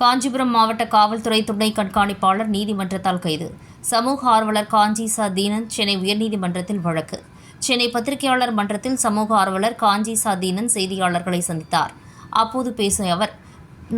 காஞ்சிபுரம் மாவட்ட காவல்துறை துணை கண்காணிப்பாளர் நீதிமன்றத்தால் கைது. சமூக ஆர்வலர் காஞ்சி ச தீனன் சென்னை உயர்நீதிமன்றத்தில் வழக்கு. சென்னை பத்திரிகையாளர் மன்றத்தில் சமூக ஆர்வலர் காஞ்சி ச தீனன் செய்தியாளர்களை சந்தித்தார். அப்போது பேசிய அவர்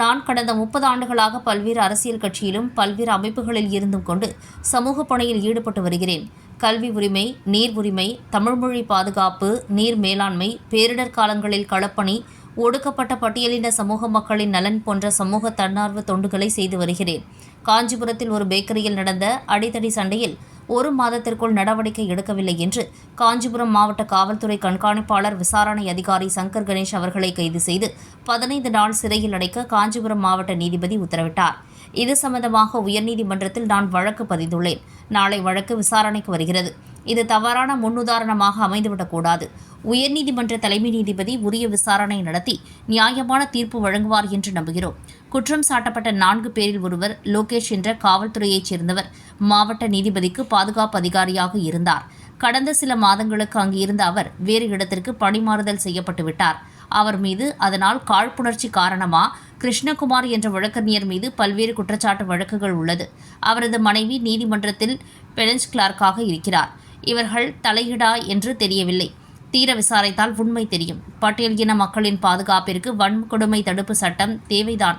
நான் கடந்த முப்பது ஆண்டுகளாக பல்வேறு அரசியல் கட்சியிலும் பல்வேறு அமைப்புகளில் இருந்தும் கொண்டு சமூக பணியில் ஈடுபட்டு வருகிறேன். கல்வி உரிமை நீர் உரிமை தமிழ்மொழி பாதுகாப்பு நீர் மேலாண்மை பேரிடர் காலங்களில் களப்பணி ஒடுக்கப்பட்ட பட்டியலின சமூக மக்களின் நலன் போன்ற சமூக தன்னார்வ தொண்டுகளை செய்து வருகிறேன். காஞ்சிபுரத்தில் ஒரு பேக்கரியில் நடந்த அடித்தடி சண்டையில் ஒரு மாதத்திற்குள் நடவடிக்கை எடுக்கவில்லை என்று காஞ்சிபுரம் மாவட்ட காவல்துறை கண்காணிப்பாளர் விசாரணை அதிகாரி சங்கர் கணேஷ் அவர்களை கைது செய்து பதினைந்து நாள் சிறையில் அடைக்க காஞ்சிபுரம் மாவட்ட நீதிபதி உத்தரவிட்டார். இது சம்பந்தமாக உயர்நீதிமன்றத்தில் நான் வழக்கு பதிந்துள்ளேன். நாளை வழக்கு விசாரணைக்கு வருகிறது. இது தவறான முன்னுதாரணமாக அமைந்துவிடக்கூடாது. உயர்நீதிமன்ற தலைமை நீதிபதி உரிய விசாரணை நடத்தி நியாயமான தீர்ப்பு வழங்குவார் என்று நம்புகிறோம். குற்றம் சாட்டப்பட்ட நான்கு பேரில் ஒருவர் லோகேஷ் என்ற காவல்துறையைச் சேர்ந்தவர். மாவட்ட நீதிபதிக்கு பாதுகாப்பு அதிகாரியாக இருந்தார். கடந்த சில மாதங்களுக்கு அங்கு இருந்த அவர் வேறு இடத்திற்கு பணிமாறுதல் செய்யப்பட்டு விட்டார். அவர் மீது அதனால் காழ்ப்புணர்ச்சி காரணமா? கிருஷ்ணகுமார் என்ற வழக்கறிஞர் மீது பல்வேறு குற்றச்சாட்டு வழக்குகள் உள்ளது. அவரது மனைவி நீதிமன்றத்தில் பெனஞ்ச் கிளார்க்காக இருக்கிறார். இவர்கள் தலையிடா என்று தெரியவில்லை. தீர விசாரித்தால் உண்மை தெரியும். பட்டியல் இன மக்களின் பாதுகாப்பிற்கு வன்கொடுமை தடுப்பு சட்டம் தேவைதான்.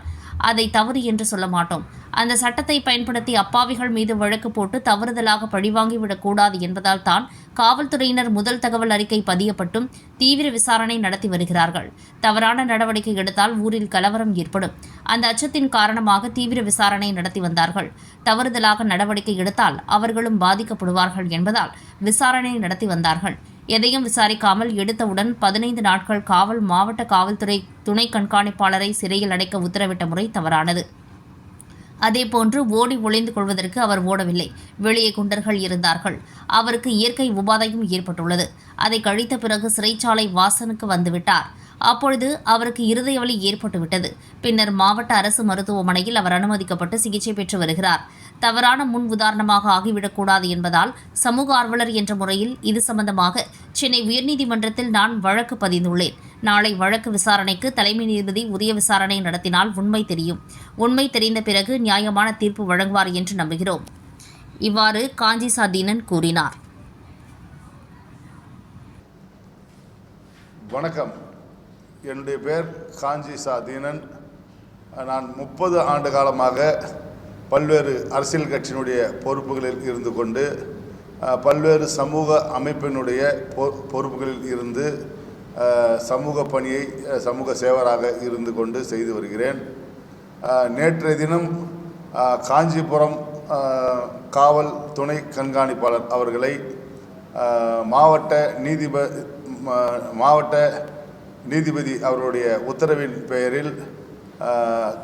அதை தவறு என்று சொல்ல மாட்டோம். அந்த சட்டத்தை பயன்படுத்தி அப்பாவிகள் மீது வழக்கு போட்டு தவறுதலாக பழிவாங்கிவிடக்கூடாது என்பதால் தான் காவல்துறையினர் முதல் தகவல் அறிக்கை பதியப்பட்டும் தீவிர விசாரணை நடத்தி வருகிறார்கள். தவறான நடவடிக்கை எடுத்தால் ஊரில் கலவரம் ஏற்படும். அந்த அச்சத்தின் காரணமாக தீவிர விசாரணை நடத்தி வந்தார்கள். தவறுதலாக நடவடிக்கை எடுத்தால் அவர்களும் பாதிக்கப்படுவார்கள் என்பதால் விசாரணை நடத்தி வந்தார்கள். எதையும் விசாரிக்காமல் எடுத்தவுடன் பதினைந்து நாட்கள் காவல் மாவட்ட காவல்துறை துணை கண்காணிப்பாளரை சிறையில் அடைக்க உத்தரவிட்ட முறை தவறானது. அதேபோன்று ஓடி ஒளிந்து கொள்வதற்கு அவர் ஓடவில்லை. வெளியே குண்டர்கள் இருந்தார்கள். அவருக்கு இயற்கை உபாதையும் ஏற்பட்டுள்ளது. அதை கழித்த பிறகு சிறைச்சாலை வாசனுக்கு வந்துவிட்டார். அப்பொழுது அவருக்கு இருதய வலி ஏற்பட்டுவிட்டது. பின்னர் மாவட்ட அரசு மருத்துவமனையில் அவர் அனுமதிக்கப்பட்டு சிகிச்சை பெற்று வருகிறார். தவறான முன் உதாரணமாக ஆகிவிடக்கூடாது என்பதால் சமூக ஆர்வலர் என்ற முறையில் இது சம்பந்தமாக சென்னை உயர்நீதிமன்றத்தில் நான் வழக்கு பதிந்துள்ளேன். நாளை வழக்கு விசாரணைக்கு தலைமை நீதிபதி உரிய விசாரணை நடத்தினால் உண்மை தெரியும். உண்மை தெரிந்த பிறகு நியாயமான தீர்ப்பு வழங்குவார் என்று நம்புகிறோம். இவ்வாறு காஞ்சி சாதீனன் கூறினார். வணக்கம். என்னுடைய பேர் காஞ்சி சாதீனன் நான் முப்பது ஆண்டு காலமாக பல்வேறு அரசியல் கட்சியினுடைய பொறுப்புகளில் இருந்து கொண்டு பல்வேறு சமூக அமைப்பினுடைய பொ- பொறுப்புகளில் இருந்து சமூக பணியை சமூக சேவராக இருந்து கொண்டு செய்து வருகிறேன். நேற்றைய தினம் காஞ்சிபுரம் காவல் துணை கண்காணிப்பாளர் அவர்களை மாவட்ட நீதிப மாவட்ட நீதிபதி அவருடைய உத்தரவின் பெயரில்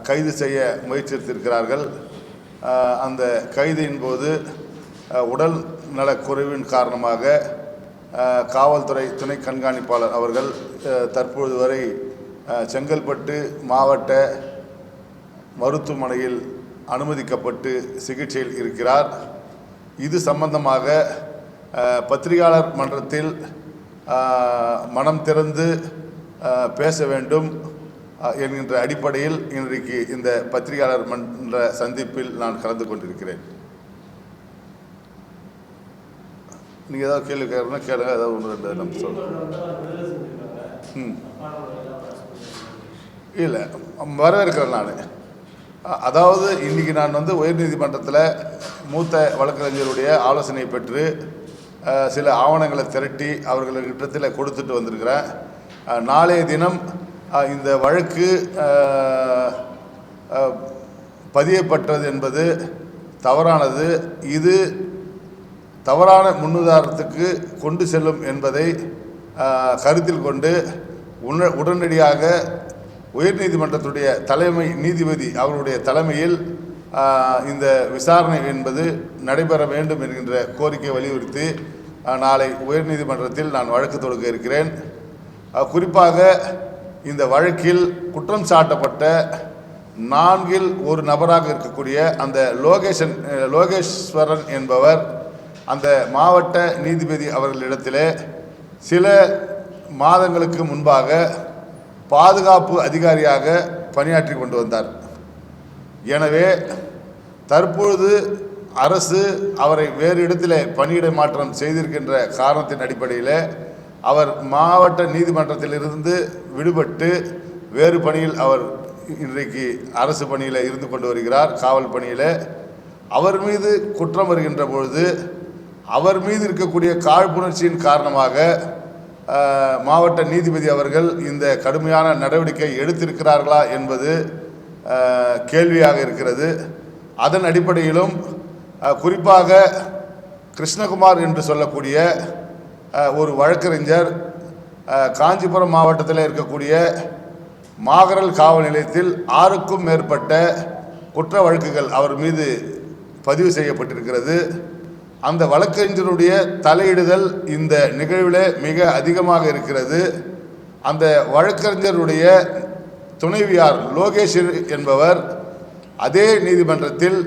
கைது செய்ய முயற்சித்திருக்கிறார்கள். அந்த கைதியின் போது உடல் நலக்குறைவின் காரணமாக காவல்துறை துணை கண்காணிப்பாளர் அவர்கள் தற்பொழுது வரை செங்கல்பட்டு மாவட்ட மருத்துவமனையில் அனுமதிக்கப்பட்டு சிகிச்சையில் இருக்கிறார். இது சம்பந்தமாக பத்திரிகையாளர் மன்றத்தில் மனம் திறந்து பேச வேண்டும். என்கின்ற அடிப்படையில் இன்றைக்கு இந்த பத்திரிகையாளர் மன்ற சந்திப்பில் நான் கலந்து கொண்டிருக்கிறேன். நீங்கள் ஏதாவது கேள்வி கேட்கணும்னா கேளுங்க ஏதாவது ஒன்று ரெண்டு நம்ம சொல்கிறேன் ம். இல்லை வரவேற்கிறேன் நான். அதாவது இன்றைக்கி நான் வந்து உயர்நீதிமன்றத்தில் மூத்த வழக்கறிஞருடைய ஆலோசனை பெற்று சில ஆவணங்களை திரட்டி அவர்களிடத்தில் கொடுத்துட்டு வந்திருக்கிறேன். நாளைய தினம் இந்த வழக்கு பதியப்பட்டது என்பது தவறானது. இது தவறான முன்னுதாரணத்துக்கு கொண்டு செல்லும் என்பதை கருத்தில் கொண்டு உன உடனடியாக உயர்நீதிமன்றத்துடைய தலைமை நீதிபதி அவருடைய தலைமையில் இந்த விசாரணை என்பது நடைபெற வேண்டும் என்கின்ற கோரிக்கை வலியுறுத்தி நாளை உயர்நீதிமன்றத்தில் நான் வழக்கு தொடுக்க இருக்கிறேன். குறிப்பாக இந்த வழக்கில் குற்றம் சாட்டப்பட்ட நான்கில் ஒரு நபராக இருக்கக்கூடிய அந்த லோகேஷன் லோகேஸ்வரன் என்பவர் அந்த மாவட்ட நீதிபதி அவர்களிடத்திலே சில மாதங்களுக்கு முன்பாக பாதுகாப்பு அதிகாரியாக பணியாற்றி கொண்டு வந்தார். எனவே தற்பொழுது அரசு அவரை வேறு இடத்திலே பணியிட மாற்றம் செய்திருக்கின்ற காரணத்தின் அடிப்படையில் அவர் மாவட்ட நீதிமன்றத்திலிருந்து விடுபட்டு வேறு பணியில் அவர் இன்றைக்கு அரசு பணியில் இருந்து கொண்டு வருகிறார் காவல் பணியில். அவர் மீது குற்றம் வருகின்ற பொழுது அவர் மீது இருக்கக்கூடிய காழ்ப்புணர்ச்சியின் காரணமாக மாவட்ட நீதிபதி அவர்கள் இந்த கடுமையான நடவடிக்கை எடுத்திருக்கிறார்களா என்பது கேள்வியாக இருக்கிறது. அதன் அடிப்படையிலும் குறிப்பாக கிருஷ்ணகுமார் என்று சொல்லக்கூடிய ஒரு வழக்கறிஞர் காஞ்சிபுரம் மாவட்டத்தில் இருக்கக்கூடிய மாகரல் காவல் நிலையத்தில் ஆறுக்கும் மேற்பட்ட குற்ற வழக்குகள் அவர் மீது பதிவு செய்யப்பட்டிருக்கிறது. அந்த வழக்கறிஞருடைய தலையிடுதல் இந்த நிகழ்வில் மிக அதிகமாக இருக்கிறது. அந்த வழக்கறிஞருடைய துணைவியார் லோகேஷ் என்பவர் அதே நீதிமன்றத்தில்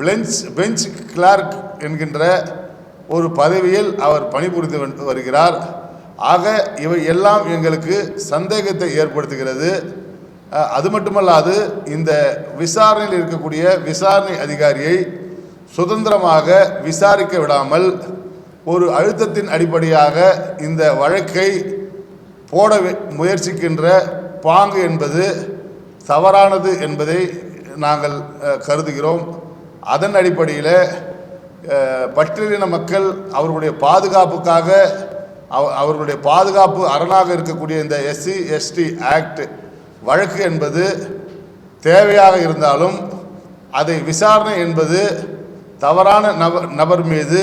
பெஞ்ச் பெஞ்ச் கிளார்க் என்கின்ற ஒரு பதவியில் அவர் பணிபுரிந்து வந்து வருகிறார். ஆக இவை எல்லாம் எங்களுக்கு சந்தேகத்தை ஏற்படுத்துகிறது. அது மட்டுமல்லாது இந்த விசாரணையில் இருக்கக்கூடிய விசாரணை அதிகாரியை சுதந்திரமாக விசாரிக்க விடாமல் ஒரு அழுத்தத்தின் அடிப்படையாக இந்த வழக்கை போட முயற்சிக்கின்ற பாங்கு என்பது தவறானது என்பதை நாங்கள் கருதுகிறோம். அதன் அடிப்படையில் பட்டியலின மக்கள் அவர்களுடைய பாதுகாப்புக்காக அவ- அவர்களுடைய பாதுகாப்பு அரணாக இருக்கக்கூடிய இந்த எஸ்சி எஸ்டி ஆக்ட் வழக்கு என்பது தேவையாக இருந்தாலும் அதை விசாரணை என்பது தவறான நபர் நபர் மீது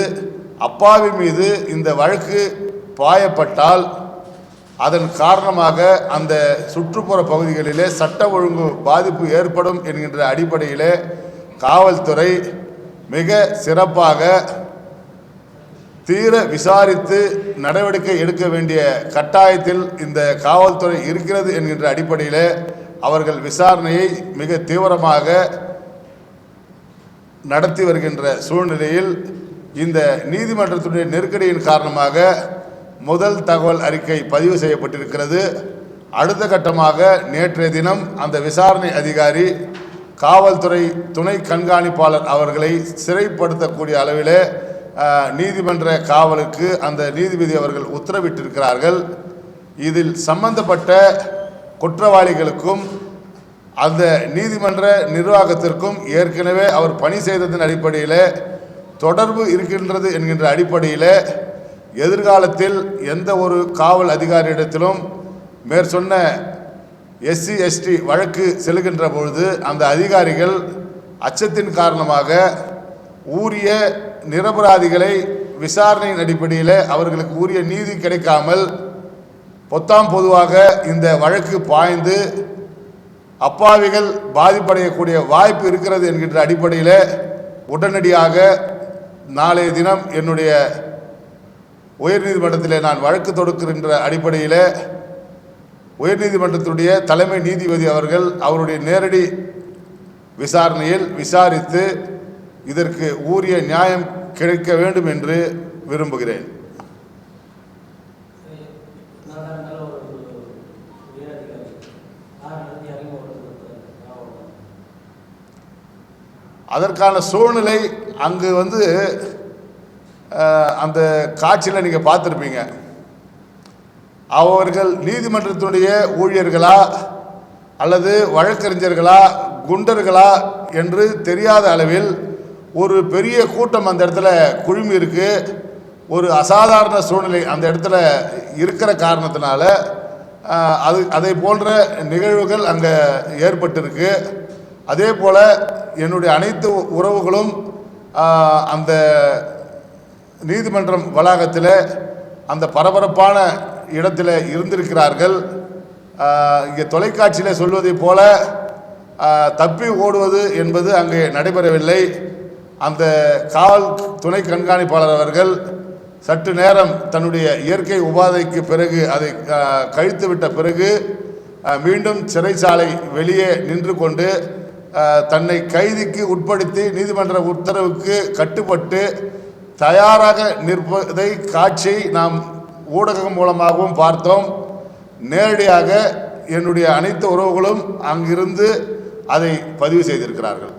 அப்பாவி மீது இந்த வழக்கு பாயப்பட்டால் அதன் காரணமாக அந்த சுற்றுப்புற பகுதிகளிலே சட்ட ஒழுங்கு பாதிப்பு ஏற்படும் என்கின்ற அடிப்படையிலே காவல்துறை மிக சிறப்பாக தீர விசாரித்து நடவடிக்கை எடுக்க வேண்டிய கட்டாயத்தில் இந்த காவல்துறை இருக்கிறது என்கின்ற அடிப்படையில் அவர்கள் விசாரணையை மிக தீவிரமாக நடத்தி வருகின்ற சூழ்நிலையில் இந்த நீதிமன்றத்துடைய நெருக்கடியின் காரணமாக முதல் தகவல் அறிக்கை பதிவு செய்யப்பட்டிருக்கிறது. அடுத்த கட்டமாக நேற்றைய தினம் அந்த விசாரணை அதிகாரி காவல்துறை துணை கண்காணிப்பாளர் அவர்களை சிறைப்படுத்தக்கூடிய அளவிலே நீதிமன்ற காவலுக்கு அந்த நீதிபதி அவர்கள் உத்தரவிட்டிருக்கிறார்கள். இதில் சம்பந்தப்பட்ட குற்றவாளிகளுக்கும் அந்த நீதிமன்ற நிர்வாகத்திற்கும் ஏற்கனவே அவர் பணி செய்ததன் அடிப்படையில் தொடர்பு இருக்கின்றது என்கின்ற அடிப்படையில் எதிர்காலத்தில் எந்த ஒரு காவல் அதிகாரியிடத்திலும் மேற்சொன்ன எஸ்சி எஸ்டி வழக்கு செல்கின்ற பொழுது அந்த அதிகாரிகள் அச்சத்தின் காரணமாக ஊரிய நிரபராதிகளை விசாரணையின் அடிப்படையில் அவர்களுக்கு உரிய நீதி கிடைக்காமல் பொத்தாம் பொதுவாக இந்த வழக்கு பாய்ந்து அப்பாவிகள் பாதிப்படையக்கூடிய வாய்ப்பு இருக்கிறது என்கின்ற அடிப்படையில் உடனடியாக நாளைய தினம் என்னுடைய உயர்நீதிமன்றத்தில் நான் வழக்கு தொடுக்கின்ற அடிப்படையில் உயர்நீதிமன்றத்துடைய தலைமை நீதிபதி அவர்கள் அவருடைய நேரடி விசாரணையில் விசாரித்து இதற்கு உரிய நியாயம் கிடைக்க வேண்டும் என்று விரும்புகிறேன். அதற்கான சூழ்நிலை அங்கு வந்து அந்த காட்சியில் நீங்கள் பார்த்துருப்பீங்க. அவர்கள் நீதிமன்றத்தினுடைய ஊழியர்களா அல்லது வழக்கறிஞர்களா குண்டர்களா என்று தெரியாத அளவில் ஒரு பெரிய கூட்டம் அந்த இடத்துல குழுமி இருக்குது ஒரு அசாதாரண சூழ்நிலை அந்த இடத்துல இருக்கிற காரணத்தினால அது அதை போன்ற நிகழ்வுகள் அங்கே ஏற்பட்டிருக்கு. அதே போல் என்னுடைய அனைத்து உறவுகளும் அந்த நீதிமன்றம் வளாகத்தில் அந்த பரபரப்பான இடத்துல இருந்திருக்கிறார்கள். இங்கே தொலைக்காட்சியில் சொல்வதைப் போல தப்பி ஓடுவது என்பது அங்கே நடைபெறவில்லை. அந்த காவல் துணை கண்காணிப்பாளர் அவர்கள் சற்று நேரம் தன்னுடைய இயற்கை உபாதைக்கு பிறகு அதை கழித்துவிட்ட பிறகு மீண்டும் சிறைச்சாலை வெளியே நின்று கொண்டு தன்னை கைதிக்கு உட்படுத்தி நீதிமன்ற உத்தரவுக்கு கட்டுப்பட்டு தயாராக நிற்பதை காட்சியை நாம் ஊடகம் மூலமாகவும் பார்த்தோம். நேரடியாக என்னுடைய அனைத்து உறவுகளும் அங்கிருந்து அதை பதிவு செய்திருக்கிறார்கள்.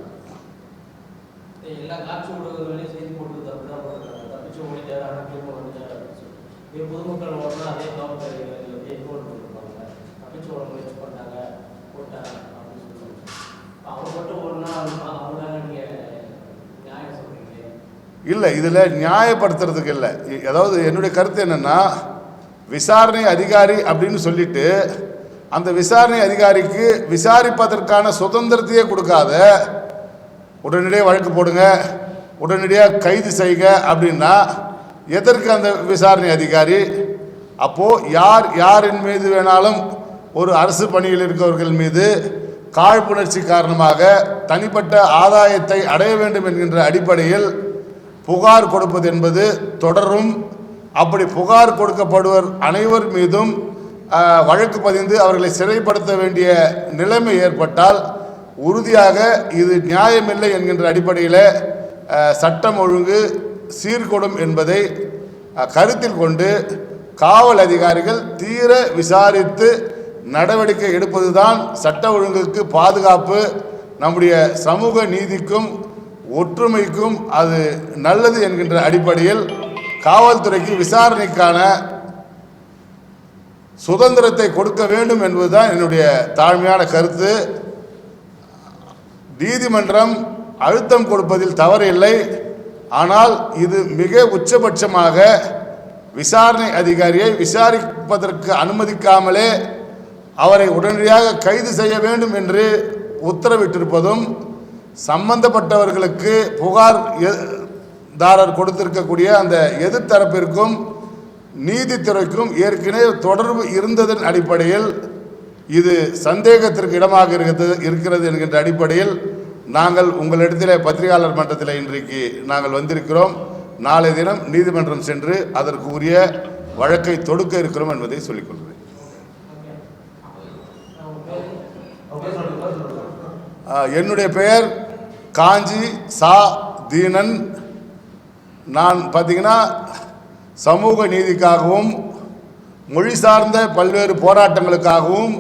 பொதுமக்கள் இல்லை இதில் நியாயப்படுத்துறதுக்கு இல்லை. இ- அதாவது என்னுடைய கருத்து என்னென்னா விசாரணை அதிகாரி அப்படின்னு சொல்லிட்டு அந்த விசாரணை அதிகாரிக்கு விசாரிப்பதற்கான சுதந்திரத்தையே கொடுக்காத உடனடியாக வழக்கு போடுங்க உடனடியாக கைது செய்க அப்படின்னா எதற்கு அந்த விசாரணை அதிகாரி? அப்போது யார் யாரின் மீது வேணாலும் ஒரு அரசு பணியில் இருக்கவர்கள் மீது காழ்ப்புணர்ச்சி காரணமாக தனிப்பட்ட ஆதாயத்தை அடைய வேண்டும் என்கின்ற அடிப்படையில் புகார் கொடுப்பது என்பது தொடரும். அப்படி புகார் கொடுக்கப்படுவர் அனைவர் மீதும் வழக்கு பதிந்து அவர்களை சிறைப்படுத்த வேண்டிய நிலைமை ஏற்பட்டால் உறுதியாக இது நியாயமில்லை என்கின்ற அடிப்படையில் சட்டம் ஒழுங்கு சீர்கொடும் என்பதை கருத்தில் கொண்டு காவல் அதிகாரிகள் தீர விசாரித்து நடவடிக்கை எடுப்பதுதான் சட்ட ஒழுங்குக்கு பாதுகாப்பு. நம்முடைய சமூக நீதிக்கும் ஒற்றுமைக்கும் அது நல்லது என்கின்ற அடிப்படையில் காவல்துறைக்கு விசாரணைக்கான சுதந்திரத்தை கொடுக்க வேண்டும் என்பதுதான் என்னுடைய தாழ்மையான கருத்து. நீதிமன்றம் அழுத்தம் கொடுப்பதில் தவறு இல்லை. ஆனால் இது மிக உச்சபட்சமாக விசாரணை அதிகாரியை விசாரிப்பதற்கு அனுமதிக்காமலே அவரை உடனடியாக கைது செய்ய வேண்டும் என்று உத்தரவிட்டிருப்பதும் சம்பந்தப்பட்டவர்களுக்கு புகார் எ- தாரர் கொடுத்திருக்கக்கூடிய அந்த எதிர்த்தரப்பிற்கும் நீதித்துறைக்கும் ஏற்கனவே தொடர்பு இருந்ததன் அடிப்படையில் இது சந்தேகத்திற்கு இடமாக இருக்கிறது இருக்கிறது என்கின்ற அடிப்படையில் நாங்கள் உங்களிடத்திலே பத்திரிகையாளர் மன்றத்தில் இன்றைக்கு நாங்கள் வந்திருக்கிறோம். நாளை தினம் நீதிமன்றம் சென்று அதற்கு உரிய வழக்கை தொடுக்க இருக்கிறோம் என்பதை சொல்லிக்கொள்கிறேன். என்னுடைய பெயர் காஞ்சி சா தீனன். நான் பார்த்தீங்கன்னா சமூக நீதிக்காகவும் மொழி சார்ந்த பல்வேறு போராட்டங்களுக்காகவும்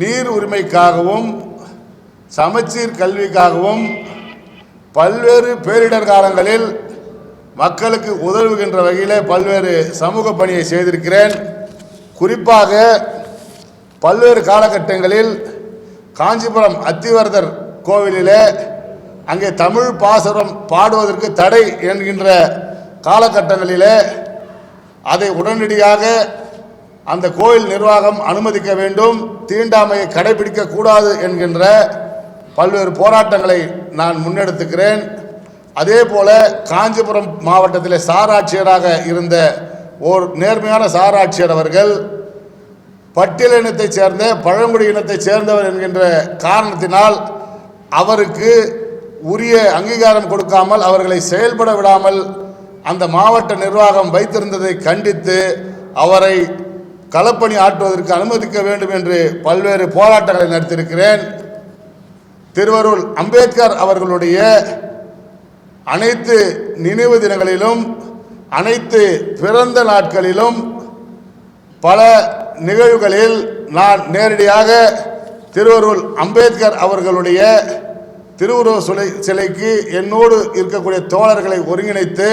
நீர் உரிமைக்காகவும் சமச்சீர் கல்விக்காகவும் பல்வேறு பேரிடர் காலங்களில் மக்களுக்கு உதவுகின்ற வகையில் பல்வேறு சமூக பணியை செய்திருக்கிறேன். குறிப்பாக பல்வேறு காலகட்டங்களில் காஞ்சிபுரம் அத்திவரதர் கோவிலிலே அங்கே தமிழ் பாசுரம் பாடுவதற்கு தடை என்கின்ற காலகட்டங்களிலே அதை உடனடியாக அந்த கோயில் நிர்வாகம் அனுமதிக்க வேண்டும் தீண்டாமையை கடைபிடிக்க கூடாது என்கின்ற பல்வேறு போராட்டங்களை நான் முன்னெடுத்துக்கிறேன். அதே போல காஞ்சிபுரம் மாவட்டத்தில் சாராட்சியராக இருந்த ஓர் நேர்மையான சாராட்சியர் அவர்கள் பட்டியல் இனத்தைச் சேர்ந்த பழங்குடி இனத்தைச் சேர்ந்தவர் என்கின்ற காரணத்தினால் அவருக்கு உரிய அங்கீகாரம் கொடுக்காமல் அவர்களை செயல்பட விடாமல் அந்த மாவட்ட நிர்வாகம் வைத்திருந்ததை கண்டித்து அவரை களப்பணி ஆற்றுவதற்கு அனுமதிக்க வேண்டும் என்று பல்வேறு போராட்டங்களை நடத்தியிருக்கிறேன். திருவருள் அம்பேத்கர் அவர்களுடைய அனைத்து நினைவு தினங்களிலும் அனைத்து பிறந்த நாட்களிலும் பல நிகழ்வுகளில் நான் நேரடியாக திருவருள் அம்பேத்கர் அவர்களுடைய திருவுருவ சிலை சிலைக்கு என்னோடு இருக்கக்கூடிய தோழர்களை ஒருங்கிணைத்து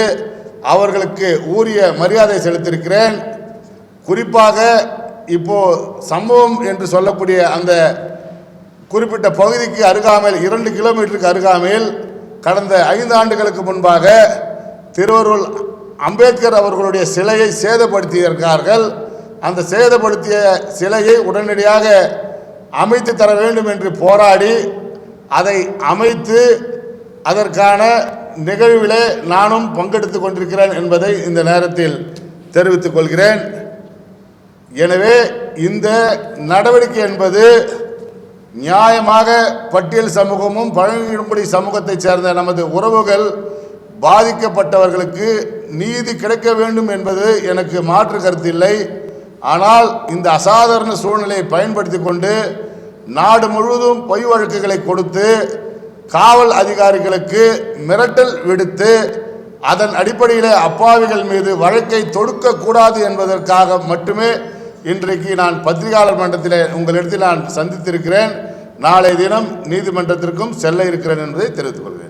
அவர்களுக்கு உரிய மரியாதை செலுத்தியிருக்கிறேன். குறிப்பாக இப்போ சம்பவம் என்று சொல்லக்கூடிய அந்த குறிப்பிட்ட பகுதிக்கு அருகாமையில் இரண்டு கிலோமீட்டருக்கு அருகாமையில் கடந்த ஐந்து ஆண்டுகளுக்கு முன்பாக திருவருள் அம்பேத்கர் அவர்களுடைய சிலையை சேதப்படுத்தியிருக்கிறார்கள். அந்த சேதப்படுத்திய சிலையை உடனடியாக அமைத்து தர வேண்டும் என்று போராடி அதை அமைத்து அதற்கான நிகழ்விலே நானும் பங்கெடுத்துக் கொண்டிருக்கிறேன் என்பதை இந்த நேரத்தில் தெரிவித்துக் கொள்கிறேன். எனவே இந்த நடவடிக்கை என்பது நியாயமாக பட்டியல் சமூகமும் பழங்குடி சமூகத்தைச் சேர்ந்த நமது உறவுகள் பாதிக்கப்பட்டவர்களுக்கு நீதி கிடைக்க வேண்டும் என்பது எனக்கு மாற்று கருத்தில்லை ஆனால் இந்த அசாதாரண சூழ்நிலையை பயன்படுத்தி கொண்டு நாடு முழுவதும் பொய் வழக்குகளை கொடுத்து காவல் அதிகாரிகளுக்கு மிரட்டல் விடுத்து அதன் அடிப்படையில் அப்பாவிகள் மீது வழக்கை தொடுக்கக்கூடாது என்பதற்காக மட்டுமே இன்றைக்கு நான் பத்திரிகையாளர் மன்றத்தில் உங்களிடத்தில் நான் சந்தித்திருக்கிறேன். நாளை தினம் நீதிமன்றத்திற்கும் செல்ல இருக்கிறேன் என்பதை தெரிவித்துக் கொள்கிறேன்.